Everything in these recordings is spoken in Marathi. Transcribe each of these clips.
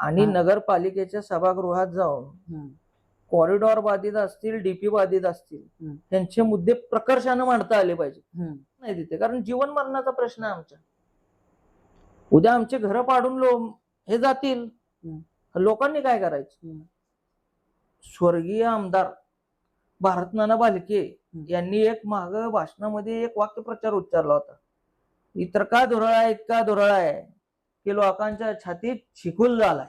आणि. नगरपालिकेच्या सभागृहात जाऊन. कॉरिडॉर बाधित असतील डीपी बाधित असतील. त्यांचे मुद्दे प्रकर्षानं मांडता आले पाहिजे. नाही तिथे कारण जीवन मरणाचा प्रश्न आहे आमच्या उद्या आमचे घर पाडून लो हे जातील लोकांनी काय करायचं. स्वर्गीय आमदार भारतनाना बालके. यांनी एक माग भाषणामध्ये एक वाक्यप्रचार उच्चारला होता इतका धुरळा आहे इतका धुरळा आहे की लोकांच्या छातीत चिकुल झालाय.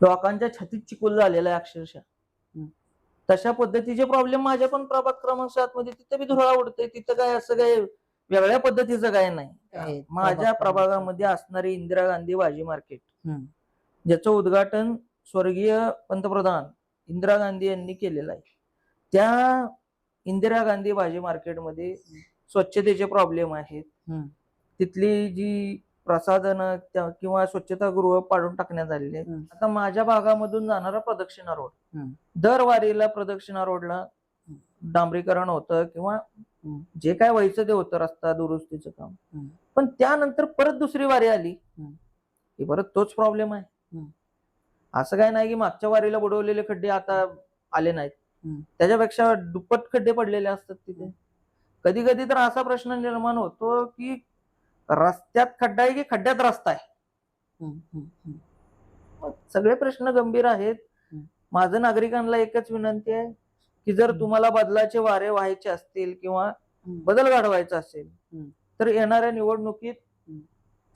लोकांच्या छातीत चिकुल झालेला आहे अक्षरशः. तशा पद्धतीचे प्रॉब्लेम माझ्या पण प्रभाग क्रमांक सात मध्ये तिथं बी धुरळा उडते तिथं काय असं काय वेगळ्या पद्धतीचं काय नाही. माझ्या प्रभाग प्रभागामध्ये असणारी इंदिरा गांधी भाजी मार्केट. ज्याचं उद्घाटन स्वर्गीय पंतप्रधान इंदिरा गांधी यांनी केलेलं आहे. त्या इंदिरा गांधी भाजी मार्केटमध्ये स्वच्छतेचे प्रॉब्लेम आहेत. तिथली जी प्रसाधनं किंवा स्वच्छतागृह पाडून टाकण्यात आलेली आहेत. आता माझ्या भागामधून जाणारा प्रदक्षिणा रोड हम्म. दर वारीला प्रदक्षिणा रोडला डांबरीकरण होतं किंवा. जे काय व्हायचं ते होतं रस्ता दुरुस्तीचं काम. पण त्यानंतर परत दुसरी वारी आली. की परत तोच प्रॉब्लेम आहे. असं काय नाही की मागच्या वारीला बुडवलेले खड्डे आता आले नाहीत. त्याच्यापेक्षा दुप्पट खड्डे पडलेले असतात तिथे कधी कधी तर असा प्रश्न निर्माण होतो की रस्त्यात खड्डा आहे की खड्ड्यात रस्ता आहे सगळे प्रश्न गंभीर आहेत. माझं नागरिकांना एकच विनंती आहे की जर. तुम्हाला बदलाचे वारे व्हायचे असतील किंवा. बदल घडवायचा असेल. तर येणाऱ्या निवडणुकीत.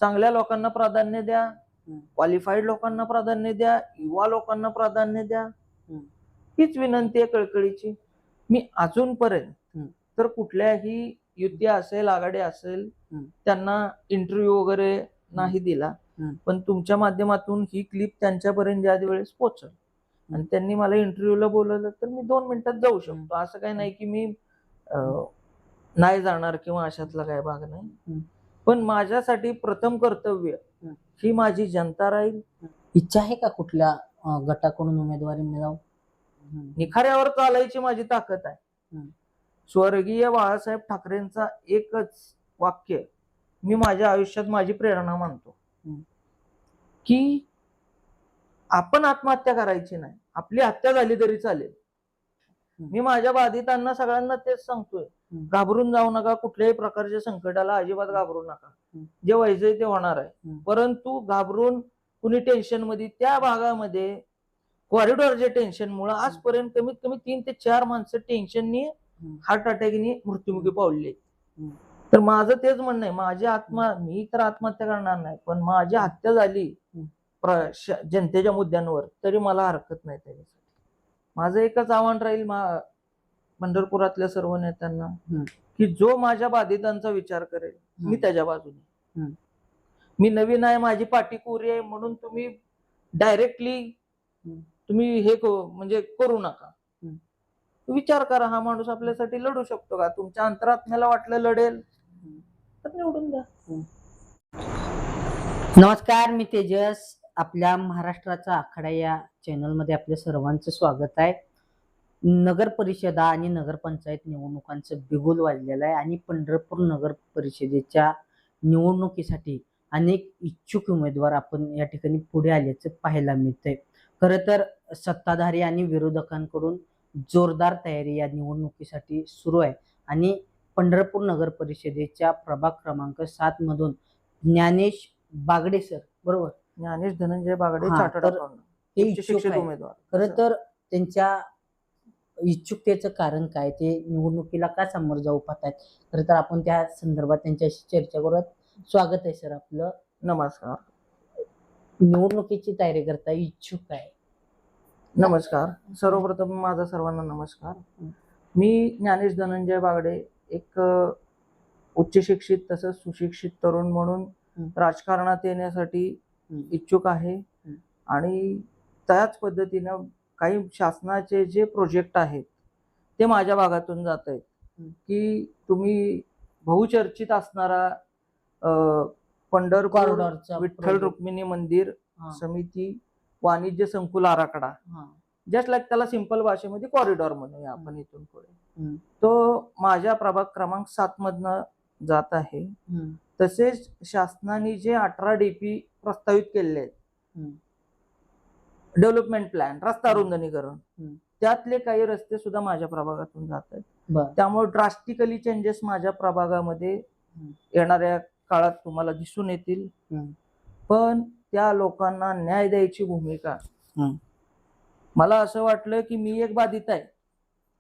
चांगल्या लोकांना प्राधान्य द्या. क्वालिफाईड लोकांना प्राधान्य द्या युवा लोकांना प्राधान्य द्या. हीच विनंती आहे कळकळीची मी अजूनपर्यंत. तर कुठल्याही युती असेल आघाडी असेल. त्यांना इंटरव्ह्यू वगैरे नाही दिला. पण तुमच्या माध्यमातून ही क्लिप त्यांच्यापर्यंत ज्या वेळेस पोहोचल. आणि त्यांनी मला इंटरव्ह्यूला बोलवलं तर मी दोन मिनिटात जाऊ शकतो. असं काही नाही की मी नाही जाणार किंवा अशातला काय भाग नाही. पण माझ्यासाठी प्रथम कर्तव्य. ही माझी जनता राहील. इच्छा आहे का कुठल्या गटाकडून उमेदवारी मिळाव? निखाऱ्यावर चालायची माझी ताकद आहे. स्वर्गीय बाळासाहेब ठाकरेंचा एकच वाक्य मी माझ्या आयुष्यात माझी प्रेरणा मानतो. की आपण आत्महत्या करायची नाही आपली हत्या झाली तरी चालेल. मी माझ्या बाधितांना सगळ्यांना तेच सांगतोय. घाबरून जाऊ नका कुठल्याही प्रकारच्या संकटाला अजिबात घाबरू नका. जे व्हायचंय ते होणार आहे. परंतु घाबरून कुणी टेन्शनमध्ये त्या भागामध्ये कॉरिडॉरच्या टेन्शन मुळे आजपर्यंत कमीत कमी तीन ते चार माणसं टेन्शननी. हार्ट अटॅकनी मृत्युमुखी. हम्म. तर माझं तेच म्हणणं आहे माझी आत्मा मी तर आत्महत्या करणार नाही पण माझी हत्या झाली जनतेच्या मुद्द्यांवर तरी मला हरकत नाही त्याच्यासाठी माझं एकच आव्हान राहील मा- पंढरपुरातल्या सर्व नेत्यांना. की जो माझ्या बाधितांचा विचार करेल मी त्याच्या बाजूने. मी नवीन आहे माझी पाठी कोरी आहे म्हणून तुम्ही डायरेक्टली. तुम्ही हे म्हणजे करू नका. विचार करा हा माणूस आपल्यासाठी लढू शकतो का? तुमच्या अंतरात्म्याला वाटलं लढेल. तर निवडून द्या. नमस्कार मी तेजस. आपल्या महाराष्ट्राचा आखाडा या चॅनलमध्ये आपल्या सर्वांचं स्वागत आहे. नगर परिषदा आणि नगरपंचायत निवडणुकांचं बिगुल वाजलेलं आहे आणि पंढरपूर नगर परिषदेच्या निवडणुकीसाठी अनेक इच्छुक उमेदवार आपण या ठिकाणी पुढे आल्याचं पाहायला मिळतंय. खरं तर सत्ताधारी आणि विरोधकांकडून जोरदार तयारी या निवडणुकीसाठी सुरू आहे. आणि पंढरपूर नगर परिषदेच्या प्रभाग क्रमांक सात मधून ज्ञानेश बागडे सर बरोबर? ज्ञानेश धनंजय बागडे हा, चार्टर्ड तर अकाउंटंट. उच्च इच्छुक शिक्षित आहे. उमेदवार. खरं तर त्यांच्या इच्छुकतेचं कारण काय? ते निवडणुकीला का समोर जाऊ पाहतात खरं तर आपण त्या संदर्भात त्यांच्याशी चर्चा करूयात. स्वागत आहे सर आपलं. नमस्कार. निवडणुकीची तयारी करता इच्छुक आहे. नमस्कार सर्वप्रथम माझा सर्वांना नमस्कार मी ज्ञानेश धनंजय बागडे एक उच्च शिक्षित तसंच सुशिक्षित तरुण म्हणून. राजकारणात येण्यासाठी. इच्छुक आहे. आणि त्याच पद्धतीनं काही शासनाचे जे प्रोजेक्ट आहेत ते माझ्या भागातून जात आहेत. की तुम्ही बहुचर्चित असणारा पंढरपूर विठ्ठल. रुक्मिणी मंदिर समिती वाणिज्य संकुल आराखडा. जस्ट लाईक त्याला सिंपल भाषेमध्ये कॉरिडॉर म्हणूया आपण इथून पुढे. तो माझ्या प्रभाग क्रमांक सात मधनं जात आहे. तसेच शासनाने जे अठरा डीपी प्रस्तावित केलेले आहेत. डेव्हलपमेंट प्लॅन रस्ता. रुंदनीकरण. त्यातले काही रस्ते सुद्धा माझ्या प्रभागातून जात आहेत त्यामुळे ड्रास्टिकली चेंजेस माझ्या प्रभागामध्ये. येणाऱ्या काळात तुम्हाला दिसून येतील. पण त्या लोकांना न्याय द्यायची भूमिका. मला असं वाटलं की मी एक बाधित आहे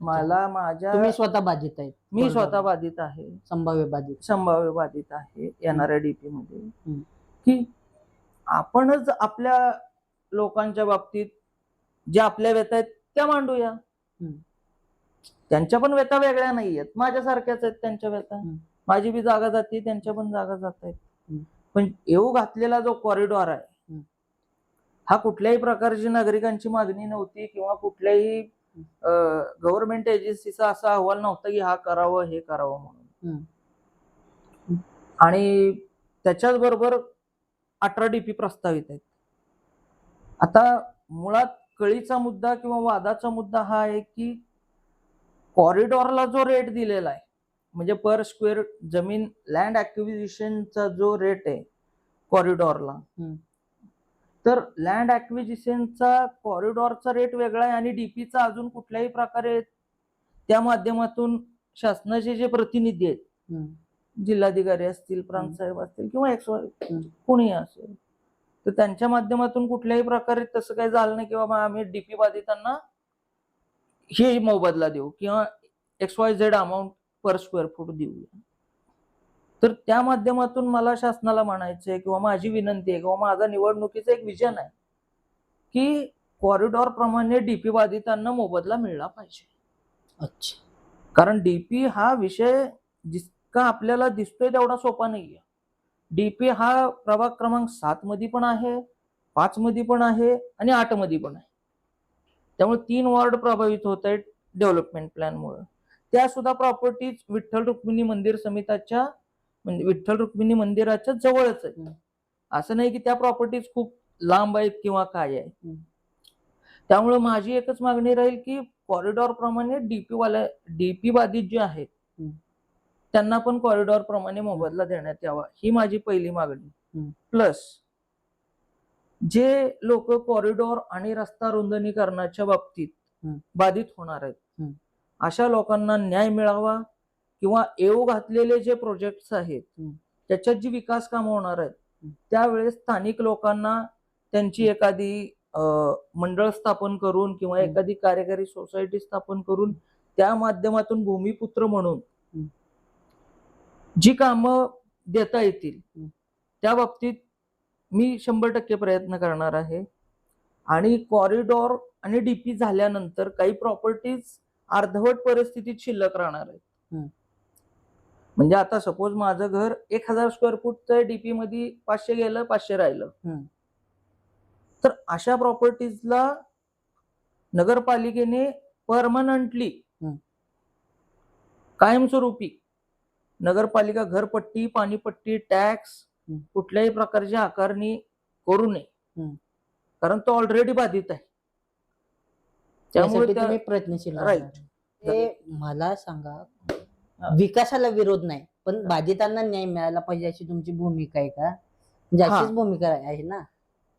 मला माझ्या तुम्ही स्वतः बाधित आहेत मी. स्वतः बाधित आहे संभाव्य बाधित संभाव्य बाधित आहे येणाऱ्या डीपी मध्ये. की आपणच आपल्या लोकांच्या बाबतीत ज्या आपल्या व्यथा आहेत त्या मांडूया. त्यांच्या पण व्यथा वेगळ्या नाही आहेत माझ्यासारख्याच आहेत त्यांच्या व्यथा हम्म. माझी बी जागा जाते त्यांच्या पण जागा जात आहेत. पण येऊ घातलेला जो कॉरिडॉर आहे. हा कुठल्याही प्रकारची नागरिकांची मागणी नव्हती किंवा कुठल्याही गव्हर्नमेंट एजन्सीचा असा अहवाल नव्हता की हा करावं हे करावं म्हणून. आणि त्याच्याच बरोबर अठरा डीपी प्रस्तावित आहेत आता मुळात कळीचा मुद्दा किंवा वादाचा मुद्दा हा आहे की कॉरिडॉरला जो रेट दिलेला आहे म्हणजे पर स्क्वेअर जमीन लँड ऍक्विजिशनचा जो रेट आहे कॉरिडॉरला. तर लँड ऍक्विजिशनचा कॉरिडॉरचा रेट वेगळा आहे आणि डीपीचा अजून कुठल्याही प्रकारे त्या माध्यमातून शासनाचे जे प्रतिनिधी आहेत. जिल्हाधिकारी असतील प्रांतसाहेब असतील किंवा एक्स. कोणी असेल तर त्यांच्या माध्यमातून कुठल्याही प्रकारे तसं काही झालं नाही किंवा आम्ही डीपी बाधितांना हे मोबदला देऊ किंवा X Y Z amount per square foot देऊया. तर त्या माध्यमातून मला शासनाला म्हणायचंय किंवा माझी विनंती आहे किंवा माझा निवडणुकीचं एक विजन आहे की कॉरिडॉर प्रमाणे डीपी बाधितांना मोबदला मिळला पाहिजे. अच्छा. कारण डीपी हा विषय जितका आपल्याला दिसतोय तेवढा सोपा नाहीये. डीपी हा प्रभाग क्रमांक सात मध्ये पण आहे पाच मध्ये पण आहे आणि आठमध्ये पण आहे. त्यामुळे तीन वॉर्ड प्रभावित होत आहेत डेव्हलपमेंट प्लॅनमुळे त्या सुद्धा प्रॉपर्टीज विठ्ठल रुक्मिणी मंदिर समिताच्या म्हणजे विठ्ठल रुक्मिणी मंदिराच्या जवळच आहेत हम्म. असं नाही की त्या प्रॉपर्टीज खूप लांब आहेत किंवा काय आहे. त्यामुळे माझी एकच मागणी राहील की कॉरिडॉर प्रमाणे डीपी वाल्या डीपी बाधित जे आहेत. त्यांना पण कॉरिडॉर प्रमाणे मोबदला देण्यात यावा ही माझी पहिली मागणी. प्लस जे लोक कॉरिडॉर आणि रस्ता रुंदनीकरणाच्या बाबतीत. बाधित होणार आहेत. अशा लोकांना न्याय मिळावा किंवा येऊ घातलेले जे प्रोजेक्ट्स आहेत. त्याच्यात जी विकास कामं होणार आहेत. त्यावेळेस स्थानिक लोकांना त्यांची एखादी मंडळ स्थापन करून किंवा. एखादी कार्यकारी सोसायटी स्थापन करून त्या माध्यमातून भूमिपुत्र म्हणून. जी कामं देता येतील. त्या बाबतीत मी शंभर टक्के प्रयत्न करणार आहे आणि कॉरिडॉर आणि डीपी झाल्यानंतर काही प्रॉपर्टीज अर्धवट परिस्थितीत शिल्लक राहणार आहेत. म्हणजे आता सपोज माझं घर एक हजार स्क्वेअर फूटचं डीपी मध्ये पाचशे गेलं पाचशे राहिलं. तर अशा प्रॉपर्टीजला नगरपालिकेने परमनंटली. कायमस्वरूपी नगरपालिका घरपट्टी पाणीपट्टी टॅक्स. कुठल्याही प्रकारची आकारणी करू नये. कारण तो ऑलरेडी बाधित आहे त्यासाठी त्यामुळे त्या- तुम्ही प्रयत्नशील Right. राहणार. ते मला सांगा विकासाला विरोध नाही पण बाधितांना न्याय मिळाला पाहिजे अशी तुमची भूमिका आहे का हा. अशीच भूमिका आहे ना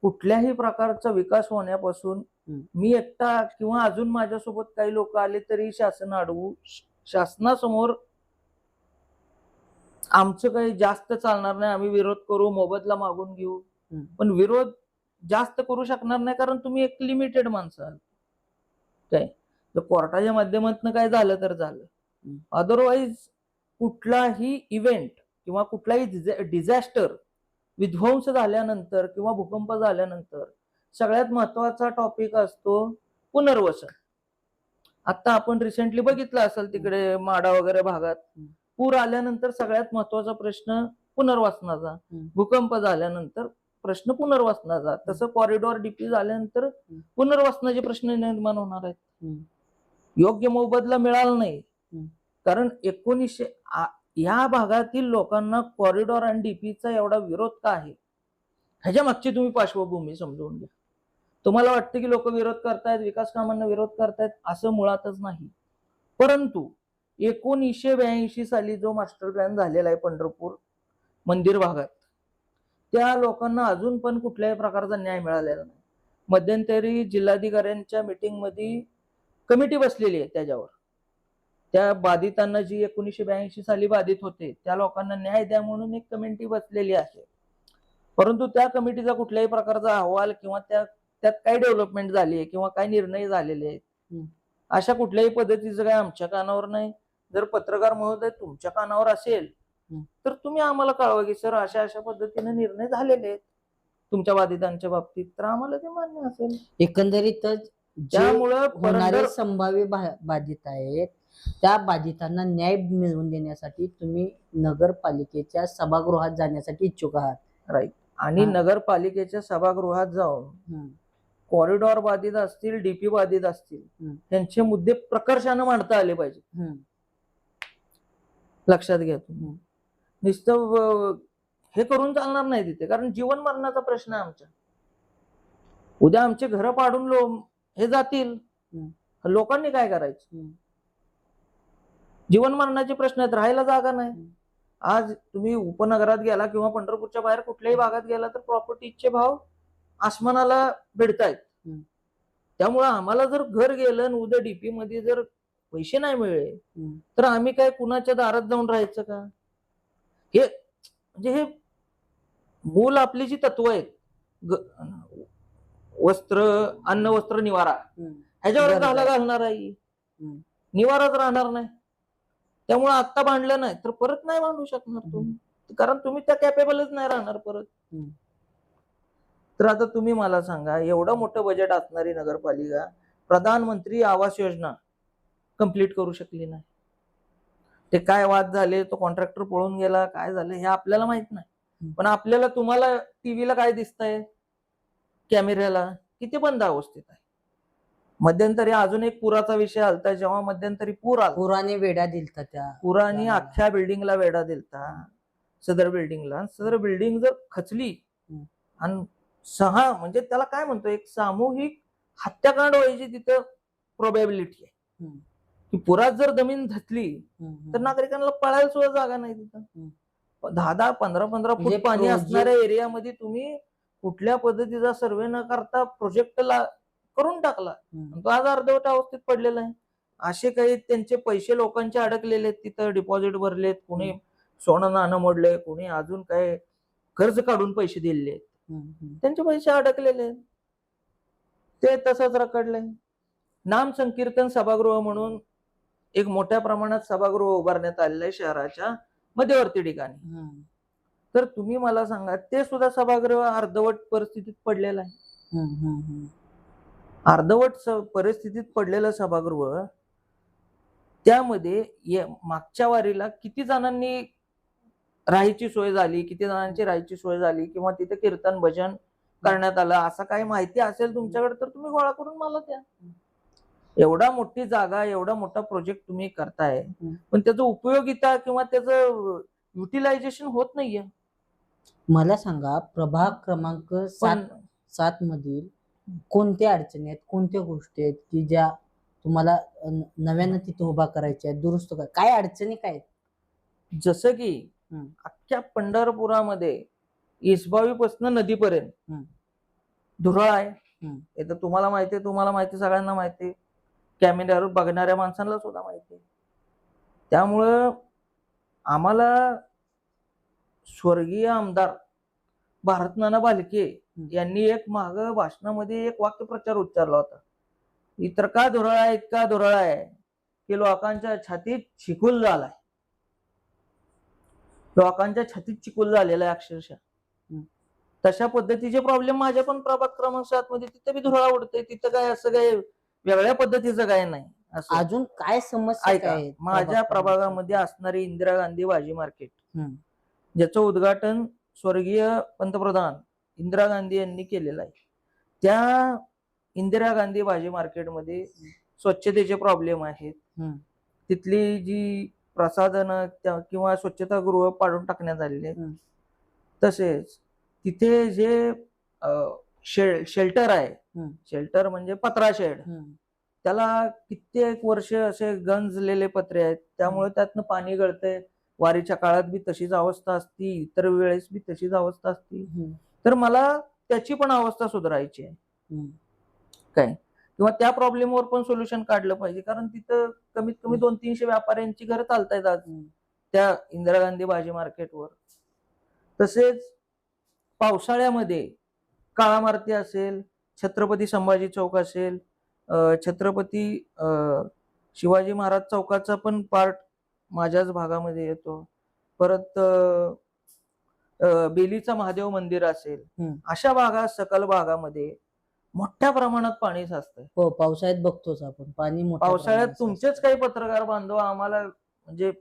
कुठल्याही प्रकारचा विकास होण्यापासून हम्म. मी एकटा किंवा अजून माझ्यासोबत काही लोक आले तरी शासन अडवू श- शासनासमोर आमचं काही जास्त चालणार नाही आम्ही विरोध करू मोबदला मागून घेऊ हम्म. पण विरोध जास्त करू शकणार नाही कारण तुम्ही एक लिमिटेड माणसं आहात काय जर कोर्टाच्या माध्यमातून काय झालं तर झालं. अदरवाईज कुठलाही इव्हेंट किंवा कुठलाही डिझास्टर विध्वंस झाल्यानंतर किंवा भूकंप झाल्यानंतर सगळ्यात महत्त्वाचा टॉपिक असतो पुनर्वसन आता आपण रिसेंटली बघितलं असेल तिकडे माडा वगैरे भागात. पूर आल्यानंतर सगळ्यात महत्त्वाचा प्रश्न पुनर्वसनाचा. भूकंप झाल्यानंतर प्रश्न पुनर्वसनाचा. तसं कॉरिडॉर डीपी झाल्यानंतर पुनर्वसनाचे प्रश्न निर्माण होणार आहेत. योग्य मोबदला मिळाला नाही. कारण एकोणीसशे या भागातील लोकांना कॉरिडॉर आणि डीपीचा एवढा विरोध का आहे? ह्याच्या मागची तुम्ही पार्श्वभूमी समजून घ्या. तुम्हाला वाटतं की लोक विरोध करतायत विकास कामांना विरोध करतायत असं मुळातच नाही. परंतु एकोणीसशे ब्याऐंशी साली जो मास्टर प्लॅन झालेला आहे पंढरपूर मंदिर भागात त्या लोकांना अजून पण कुठल्याही प्रकारचा न्याय मिळालेला नाही मध्यंतरी जिल्हाधिकाऱ्यांच्या meeting मध्ये कमिटी बसलेली आहे त्याच्यावर त्या बाधितांना जी एकोणीसशे ब्याऐंशी साली बाधित होते त्या लोकांना न्याय द्या म्हणून एक कमिटी बसलेली आहे परंतु त्या कमिटीचा कुठल्याही प्रकारचा अहवाल किंवा त्या त्यात काय डेव्हलपमेंट झाली आहे किंवा काय निर्णय झालेले आहेत. अशा कुठल्याही पद्धतीचं काय आमच्या कानावर नाही जर पत्रकार महोदय तुमच्या कानावर असेल. तर तुम्ही आम्हाला कळवा की सर अशा अशा पद्धतीने निर्णय झालेले आहेत तुमच्या बाधितांच्या बाबतीत तर आम्हाला ते मान्य असेल एकंदरीतच जे त्यामुळं होणारे संभाव्य बाधित आहेत त्या बाधितांना न्याय मिळवून देण्यासाठी तुम्ही नगरपालिकेच्या सभागृहात जाण्यासाठी इच्छुक आहात आणि हा. नगरपालिकेच्या सभागृहात जाऊन. कॉरिडॉर बाधित असतील डीपी बाधित असतील. त्यांचे मुद्दे प्रकर्षानं मांडता आले पाहिजे. लक्षात घ्या तुम्ही. नुसतं हे करून चालणार नाही तिथे कारण जीवन मरणाचा प्रश्न आहे आमच्या उद्या आमचे घर पाडून लो हे जातील लोकांनी काय करायचं. जीवन मरणाचे प्रश्न आहेत राहायला जागा नाही. आज तुम्ही उपनगरात गेला किंवा पंढरपूरच्या बाहेर कुठल्याही भागात गेला तर प्रॉपर्टीचे भाव आसमानाला भिडतायत. त्यामुळं आम्हाला जर घर गेलं आणि उद्या डीपी मध्ये जर पैसे नाही मिळले. तर आम्ही काय कुणाच्या दारात जाऊन राहायचं का हे म्हणजे हे मूल आपली जी तत्व आहेत वस्त्र अन्न वस्त्र निवारा. ह्याच्यावर. घाला घालणार आहे. निवाराच राहणार नाही त्यामुळे आता बांधलं नाही तर परत नाही बांधू शकणार तुम्ही कारण तुम्ही त्या कॅपेबलच नाही राहणार परत. तर आता तुम्ही मला सांगा एवढं मोठं बजेट असणारी नगरपालिका प्रधानमंत्री आवास योजना कंप्लीट करू शकली नाही ते काय वाद झाले तो कॉन्ट्रॅक्टर पळून गेला काय झालं हे आपल्याला माहीत नाही. पण आपल्याला तुम्हाला टीव्हीला काय दिसतंय? कॅमेऱ्याला? किती बंद अवस्थेत आहे. मध्यंतरी अजून एक पुराचा विषय आलता जेव्हा मध्यंतरी पूर आला. पुराने वेड्या दिलता त्या. पुराने. अख्ख्या बिल्डिंगला वेढा दिलता. सदर बिल्डिंगला सदर बिल्डिंग जर खचली. आणि सहा म्हणजे त्याला काय म्हणतो एक सामूहिक हत्याकांड व्हायची तिथं प्रोबॅबिलिटी आहे. की पुरात जर जमीन धसली. तर नागरिकांना पळायला सुद्धा जागा नाही तिथं. दहा दहा पंधरा पंधरा म्हणजे फूट पाणी असणाऱ्या एरियामध्ये तुम्ही कुठल्या पद्धतीचा सर्वे न करता प्रोजेक्ट करून टाकला. तो आज अर्धवट अवस्थेत पडलेला आहे. असे काही त्यांचे पैसे लोकांचे अडकलेले आहेत तिथं डिपॉझिट भरलेत कुणी सोनं नाणं मोडले कुणी अजून काय कर्ज काढून पैसे दिलेले आहेत. त्यांचे पैसे अडकलेले आहेत. ते तसंच रखडलंय. नाम संकीर्तन सभागृह म्हणून एक मोठ्या प्रमाणात सभागृह उभारण्यात आलेलं आहे शहराच्या मध्यवर्ती ठिकाणी. तर तुम्ही मला सांगा ते सुद्धा सभागृह अर्धवट परिस्थितीत पडलेलं आहे. अर्धवट परिस्थितीत पडलेलं सभागृह त्यामध्ये ये- मागच्या वारीला किती जणांनी राहायची सोय झाली किती जणांची राहायची सोय झाली किंवा तिथे कीर्तन भजन करण्यात आलं असं काही माहिती असेल तुमच्याकडे तर तुम्ही गोळा करून मला द्या एवढा मोठी जागा एवढा मोठा प्रोजेक्ट तुम्ही करताय. पण त्याचं उपयोगिता किंवा त्याचं युटिलायझेशन होत नाहीये मला सांगा प्रभाग क्रमांक सात सात मधील कोणत्या अडचणी आहेत कोणत्या गोष्टी आहेत की ज्या तुम्हाला नव्यानं तिथे उभा करायच्या आहेत दुरुस्त कर काय अडचणी काय जसं की. अख्ख्या पंढरपुरामध्ये इसबावीपासून नदीपर्यंत हम्म. धुरळ आहे तुम्हाला माहिती आहे तुम्हाला माहिती आहे, सगळ्यांना माहिती आहे. कॅमेऱ्यावर बघणाऱ्या माणसांना सुद्धा माहिती आहे. त्यामुळं आम्हाला स्वर्गीय आमदार भारतनाना बालके यांनी एक माग भाषणामध्ये एक वाक्यप्रचार उच्चारला होता. इतका धुरळ आहे इतका धुराळा आहे की लोकांच्या छातीत चिखूल झालाय. लोकांच्या छातीत चिखूल झालेला आहे अक्षरशः. तशा पद्धतीचे प्रॉब्लेम माझ्या पण प्रभात क्रमांक सात मध्ये तिथे बी धुरळा उडते तिथं काय असं काय वेगळ्या पद्धतीचं काय नाही असं अजून काय समस्या ऐका काय माझ्या प्रभाग प्रभागामध्ये असणारी इंदिरा गांधी भाजी मार्केट. ज्याचं उद्घाटन स्वर्गीय पंतप्रधान इंदिरा गांधी यांनी केलेलं आहे त्या इंदिरा गांधी भाजी मार्केटमध्ये स्वच्छतेचे प्रॉब्लेम आहेत. तिथली जी प्रसाधनं किंवा स्वच्छतागृह पाडून टाकण्यात आलेली आहेत. तसेच तिथे जे शेल्टर आहे. शेल्टर म्हणजे पत्रा शेड. त्याला कित्येक वर्ष असे गंजलेले पत्रे आहेत. त्यामुळे त्यातनं पाणी गळतंय. वारीच्या काळात बी तशीच अवस्था असती. इतर वेळेस बी तशीच अवस्था असती. तर मला त्याची पण अवस्था सुधारायची आहे. हम्म, किंवा त्या प्रॉब्लेमवर पण सोल्युशन काढलं पाहिजे. कारण तिथं कमीत कमी. दोन तीनशे व्यापाऱ्यांची घरं चालतायत आज. त्या इंदिरा गांधी भाजी मार्केटवर. तसेच पावसाळ्यामध्ये काळा मारुती असेल छत्रपती संभाजी चौक असेल छत्रपती शिवाजी महाराज चौकाचा पण पार्ट माझ्याच भागामध्ये येतो परत बेलीचा महादेव मंदिर असेल. अशा भागात सकल भागामध्ये मोठ्या प्रमाणात पाणी साचतंय हो पावसाळ्यात बघतोच आपण पाणी पावसाळ्यात तुमचेच. काही पत्रकार बांधव आम्हाला म्हणजे.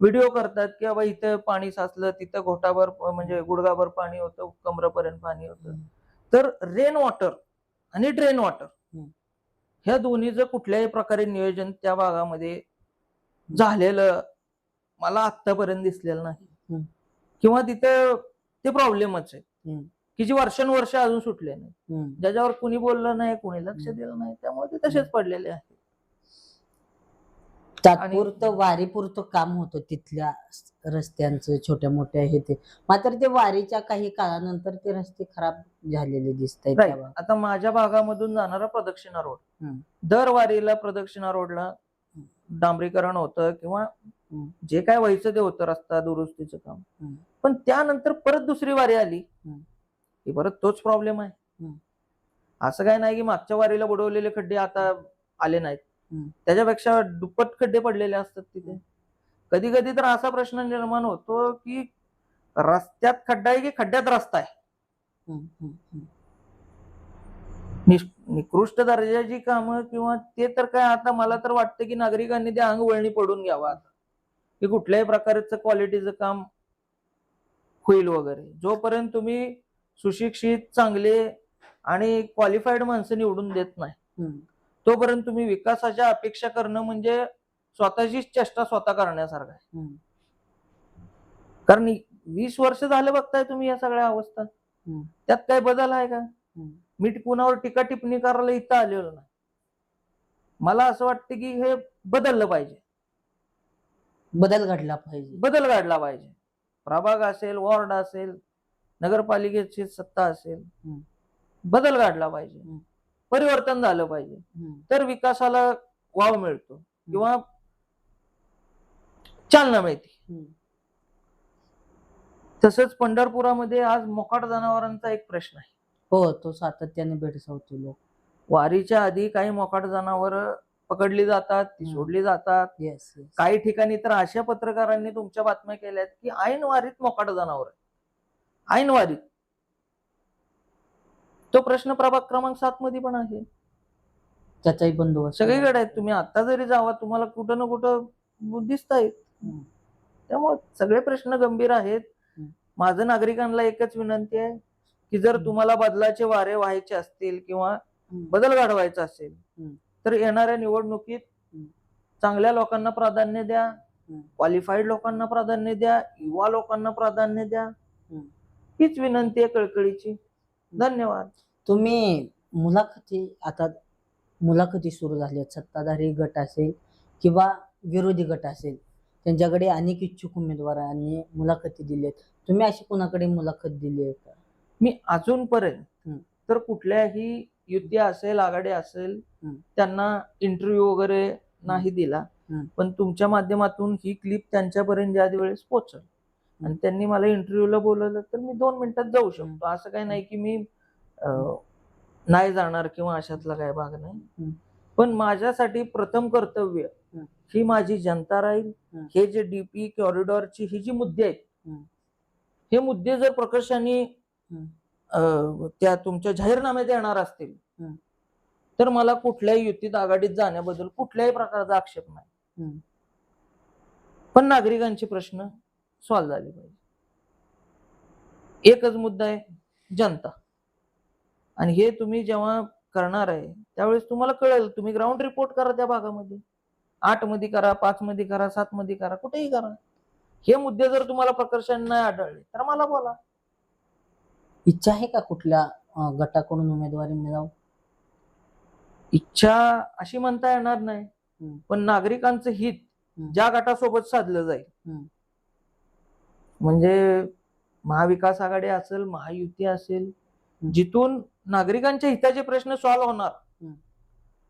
व्हिडिओ करतात की बाबा इथं पाणी साचलं तिथं घोटाभर म्हणजे गुडगाभर पाणी होतं कमरापर्यंत पाणी होतं. तर रेन वॉटर आणि ड्रेन वॉटर. ह्या दोन्हीचं कुठल्याही प्रकारे नियोजन त्या भागामध्ये झालेलं मला आतापर्यंत दिसलेलं नाही. किंवा तिथं ते प्रॉब्लेमच आहे. की जी वर्षानुवर्ष अजून सुटले नाही. ज्याच्यावर कुणी बोललं नाही कुणी लक्ष. दिलं नाही त्यामुळे ते तसेच पडलेले आहेत तात्पुरतं वारीपुरतं काम होतं तिथल्या रस्त्यांचं छोट्या मोठ्या हे ते मात्र ते वारीच्या काही काळानंतर ते रस्ते खराब झालेले दिसत आहेत. आता माझ्या भागामधून जाणारा प्रदक्षिणा रोड हम्म. दर वारीला प्रदक्षिणा रोडला डांबरीकरण होतं किंवा. जे काय व्हायचं ते होतं रस्ता दुरुस्तीचं काम हम्म. पण त्यानंतर परत दुसरी वारी आली हम्म. की परत तोच प्रॉब्लेम आहे हम्म. असं काय नाही की मागच्या वारीला बुडवलेले खड्डे आता आले नाहीत. त्याच्यापेक्षा दुप्पट खड्डे पडलेले असतात तिथे. कधी कधी तर असा प्रश्न निर्माण होतो की रस्त्यात खड्डा आहे की खड्ड्यात रस्ता आहे? निकृष्ट दर्जाची कामं किंवा ते तर काय आता मला तर वाटतं की नागरिकांनी ते अंग वळणी पडून घ्यावा आता. की कुठल्याही प्रकारचं क्वालिटीचं काम होईल वगैरे. जोपर्यंत तुम्ही सुशिक्षित चांगले आणि क्वालिफाईड माणसं निवडून देत नाही. तोपर्यंत तुम्ही विकासाच्या अपेक्षा करणं म्हणजे स्वतःचीच चेष्टा स्वतः करण्यासारखं आहे. कारण वीस वर्ष झाले बघताय तुम्ही या सगळ्या अवस्था. त्यात काय बदल आहे का. मी कुणावर टीका टिप्पणी करायला इथं आलेलो नाही मला असं वाटतं की हे बदललं पाहिजे बदल घडला पाहिजे बदल घडला पाहिजे प्रभाग असेल वॉर्ड असेल नगरपालिकेची सत्ता असेल. बदल घडला पाहिजे. परिवर्तन झालं पाहिजे. तर विकासाला वाव मिळतो किंवा चालना मिळते. तसंच पंढरपुरामध्ये आज मोकाट जनावरांचा एक प्रश्न आहे. हो तो सातत्याने भेडसावतो लोक. वारीच्या आधी काही मोकाट जनावर पकडली जातात ती. सोडली जातात. येस काही ठिकाणी तर अशा पत्रकारांनी तुमच्या बातम्या केल्यात की ऐन वारीत मोकाट जनावर ऐन वारीत तो प्रश्न प्रभाग क्रमांक सात मध्ये पण आहे त्याचाही बंदोबस्त सगळीकडे आहेत तुम्ही आता जरी जावा तुम्हाला कुठं ना कुठं दिसत आहेत. त्यामुळे सगळे प्रश्न गंभीर आहेत. माझं नागरिकांना एकच विनंती आहे की जर. तुम्हाला बदलाचे वारे व्हायचे असतील किंवा. बदल घडवायचा असेल. तर येणाऱ्या निवडणुकीत. चांगल्या लोकांना प्राधान्य द्या. क्वालिफाईड लोकांना प्राधान्य द्या युवा लोकांना प्राधान्य द्या. हीच विनंती आहे कळकळीची धन्यवाद तुम्ही मुलाखती आता मुलाखती सुरू झाल्यात सत्ताधारी गट असेल किंवा विरोधी गट असेल त्यांच्याकडे अनेक इच्छुक उमेदवारांनी मुलाखती दिल्यात तुम्ही अशी कुणाकडे मुलाखत दिली आहे का मी अजूनपर्यंत. तर कुठल्याही युती असेल आघाडी असेल. त्यांना इंटरव्ह्यू वगैरे नाही दिला. पण तुमच्या माध्यमातून ही क्लिप त्यांच्यापर्यंत ज्या वेळेस पोहोचल आणि त्यांनी मला इंटरव्ह्यूला बोलवलं तर मी दोन मिनिटात जाऊ शकतो असं काही नाही की मी नाही जाणार किंवा अशातला काही भाग नाही. पण माझ्यासाठी प्रथम कर्तव्य. ही माझी जनता राहील. हे जे डीपी कॉरिडॉरची ही जी मुद्दे आहेत. हे मुद्दे जर प्रकर्षाने त्या तुमच्या जाहीरनाम्यात येणार असतील. तर मला कुठल्याही युतीत आघाडीत जाण्याबद्दल कुठल्याही प्रकारचा आक्षेप नाही. पण नागरिकांचे प्रश्न सॉल्व्ह झाले पाहिजे. एकच मुद्दा आहे जनता. आणि हे तुम्ही जेव्हा करणार आहे त्यावेळेस तुम्हाला कळेल तुम्ही ग्राउंड रिपोर्ट करा त्या भागामध्ये. आठमध्ये करा पाच मध्ये करा सात मध्ये करा कुठेही करा. हे मुद्दे जर तुम्हाला प्रकर्षाने नाही आढळले तर मला बोला. इच्छा आहे का कुठल्या गटाकडून उमेदवारी मिळावं? इच्छा अशी म्हणता येणार नाही. पण नागरिकांचं हित. ज्या गटासोबत साधलं जाईल. म्हणजे महाविकास आघाडी असेल महायुती असेल जिथून नागरिकांच्या हिताचे प्रश्न सॉल्व्ह होणार.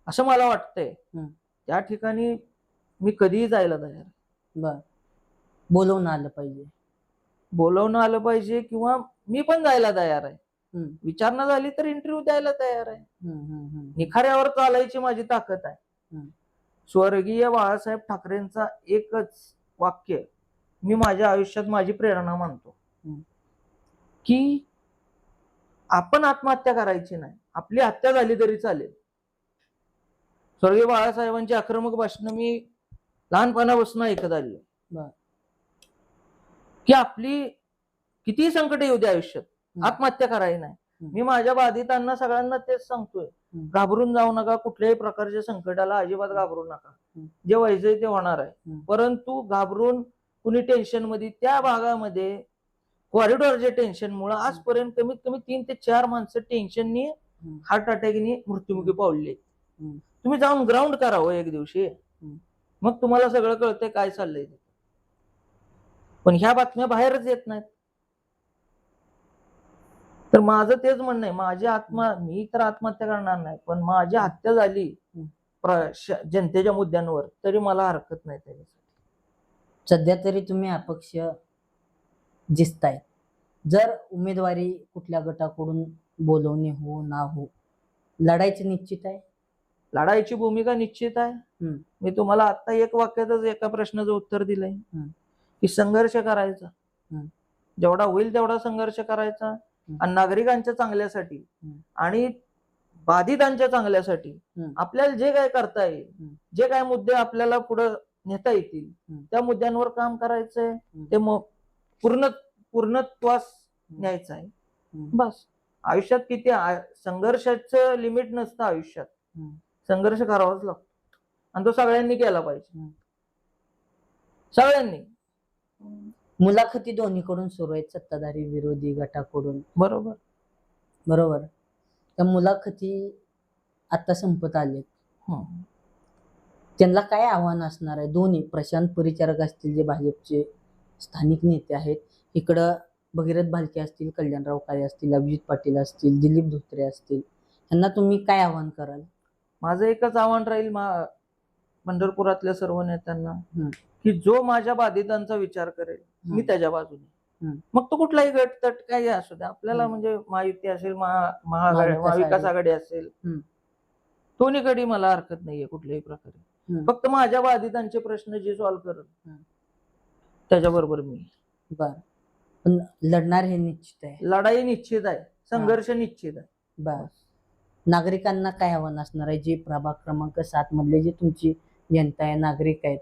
असं मला वाटतंय. त्या ठिकाणी मी कधीही जायला तयार आहे. बर बोलवून आलं पाहिजे बोलवणं आलं पाहिजे किंवा मी पण जायला तयार आहे. विचारणा झाली तर इंटरव्ह्यू द्यायला तयार आहे. निखाऱ्यावर चालायची माझी ताकद आहे. स्वर्गीय बाळासाहेब ठाकरेंचा एकच वाक्य मी माझ्या आयुष्यात माझी प्रेरणा मानतो. की आपण आत्महत्या करायची नाही आपली हत्या झाली तरी चालेल स्वर्गीय बाळासाहेबांची आक्रमक भाषणं मी लहानपणापासून ऐकत आली बर. की आपली कितीही संकट येऊ दे आयुष्यात. आत्महत्या करायची नाही. मी माझ्या बाधितांना सगळ्यांना तेच सांगतोय. घाबरून जाऊ नका कुठल्याही प्रकारच्या संकटाला अजिबात घाबरू नका. जे व्हायचंय ते होणार आहे. परंतु घाबरून कुणी टेन्शनमध्ये त्या भागामध्ये कॉरिडॉरच्या टेन्शन मुळे आजपर्यंत कमीत कमी तीन ते चार माणसं टेन्शननी. हार्ट अटॅकनी मृत्युमुखी पावली. तुम्ही जाऊन ग्राउंड करावं एक दिवशी. मग तुम्हाला सगळं कळतंय काय चाललंय. पण ह्या बातम्या बाहेरच येत नाहीत तर माझं तेच म्हणणं आहे माझी आत्मा मी तर आत्महत्या करणार नाही पण माझी हत्या झाली जनतेच्या मुद्द्यांवर तरी मला हरकत नाही त्याच्यासाठी सध्या तरी तुम्ही अपक्ष दिसताय जर उमेदवारी कुठल्या गटाकडून बोलवणे हो ना हो लढायचं निश्चित आहे लढाईची भूमिका निश्चित आहे हम्म. मी तुम्हाला आता एक वाक्यातच एका प्रश्नाचं उत्तर दिलंय हम्म. की संघर्ष करायचा हम्म. जेवढा होईल तेवढा संघर्ष करायचा आणि नागरिकांच्या चांगल्यासाठी हम्म. आणि बाधितांच्या चांगल्यासाठी हम्म. आपल्याला जे काय करता येईल हम्म. जे काय मुद्दे आपल्याला पुढे नेता येतील. त्या मुद्द्यांवर काम करायचंय. ते मग पूर्ण पूर्णत्वास न्यायचं आहे. बस. आयुष्यात किती संघर्षाचं लिमिट नसतं आयुष्यात. संघर्ष करावाच लागतो. आणि तो सगळ्यांनी केला पाहिजे. सगळ्यांनी. मुलाखती दोन्हीकडून सुरू आहेत सत्ताधारी विरोधी गटाकडून. बरोबर. बरोबर. त्या मुलाखती आता संपत आलेत हम्म. त्यांना काय आव्हान असणार आहे दोन्ही प्रशांत परिचारक असतील जे भाजपचे स्थानिक नेते आहेत इकडं भगीरथ भालके असतील कल्याणराव काळे असतील अभिजित पाटील असतील दिलीप धोत्रे असतील यांना तुम्ही काय आव्हान कराल माझं एकच आव्हान राहील मा- पंढरपुरातल्या सर्व नेत्यांना. की जो माझ्या बाधितांचा विचार करेल मी. त्याच्या बाजूने. मग तो कुठलाही गट तट काही असू द्या आपल्याला. म्हणजे महायुती असेल महाविकास आघाडी. असेल हम्म. दोन्हीकडे मला हरकत नाहीये कुठल्याही प्रकारे. फक्त माझ्या बाधितांचे प्रश्न जे सॉल्व्ह करत. त्याच्याबरोबर मी. बर. लढणार हे निश्चित आहे. लढाई निश्चित आहे. संघर्ष निश्चित आहे. बर. नागरिकांना काय आव्हान असणार आहे? जे प्रभाग क्रमांक सात मधले जे तुमची जनता आहे नागरिक आहेत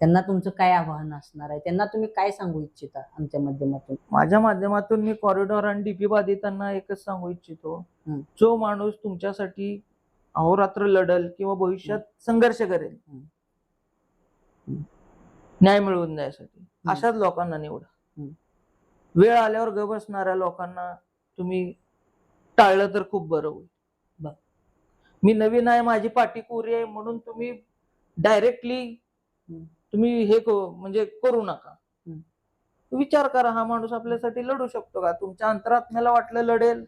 त्यांना तुमचं काय आव्हान असणार आहे? त्यांना तुम्ही काय सांगू इच्छिता आमच्या माध्यमातून? माझ्या माध्यमातून मी कॉरिडॉर आणि डीपी बाधितांना एकच सांगू इच्छितो. जो माणूस तुमच्यासाठी अहोरात्र लढल किंवा भविष्यात संघर्ष करेल. न्याय मिळवून द्यायसाठी. अशाच लोकांना निवडा. वेळ आल्यावर ग बसणाऱ्या लोकांना तुम्ही टाळलं तर खूप बरं होईल. मी नवीन आहे माझी पाठी कोरी आहे म्हणून तुम्ही डायरेक्टली. तुम्ही हे क- म्हणजे करू नका. विचार करा हा माणूस आपल्यासाठी लढू शकतो का? तुमच्या अंतरात्म्याला वाटलं लढेल.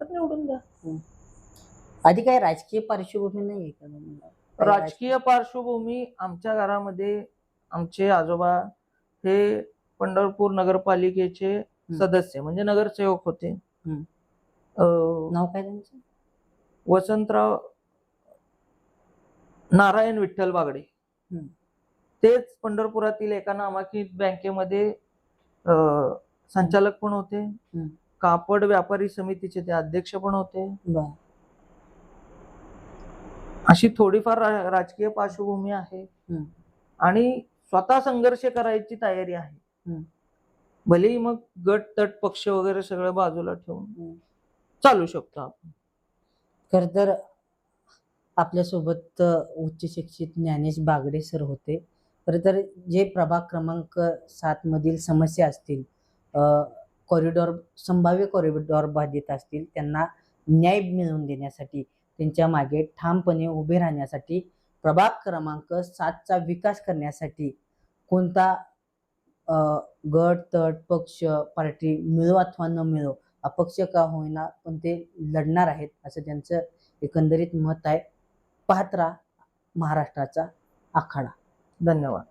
तर निवडून द्या. आधी काय राजकीय पार्श्वभूमी नाही का? काय राजकीय पार्श्वभूमी आमच्या घरामध्ये आमचे आजोबा हे पंढरपूर नगरपालिकेचे सदस्य म्हणजे नगरसेवक होते. नाव काय त्यांचं? वसंतराव नारायण विठ्ठल बागडे. तेच पंढरपुरातील एका नामांकित बँकेमध्ये संचालक पण होते. कापड व्यापारी समितीचे ते अध्यक्ष पण होते. अशी थोडीफार रा- राजकीय पार्श्वभूमी आहे. आणि स्वतः संघर्ष करायची तयारी आहे. भलेही मग गट तट पक्ष वगैरे सगळं बाजूला ठेवून. चालू शकतो आपण खर तर आपल्यासोबत उच्च शिक्षित ज्ञानेश बागडे सर होते खरं तर जे प्रभाग क्रमांक सात मधील समस्या असतील कॉरिडॉर संभाव्य कॉरिडॉर बाधित असतील त्यांना न्याय मिळवून देण्यासाठी त्यांच्या मागे ठामपणे उभे राहण्यासाठी प्रभाग क्रमांक सातचा विकास करण्यासाठी कोणता गट तट पक्ष पार्टी मिळो अथवा न मिळो अपक्ष का होईना पण ते लढणार आहेत असं त्यांचं एकंदरीत मत आहे. पाहत राहा महाराष्ट्राचा आखाडा. धन्यवाद.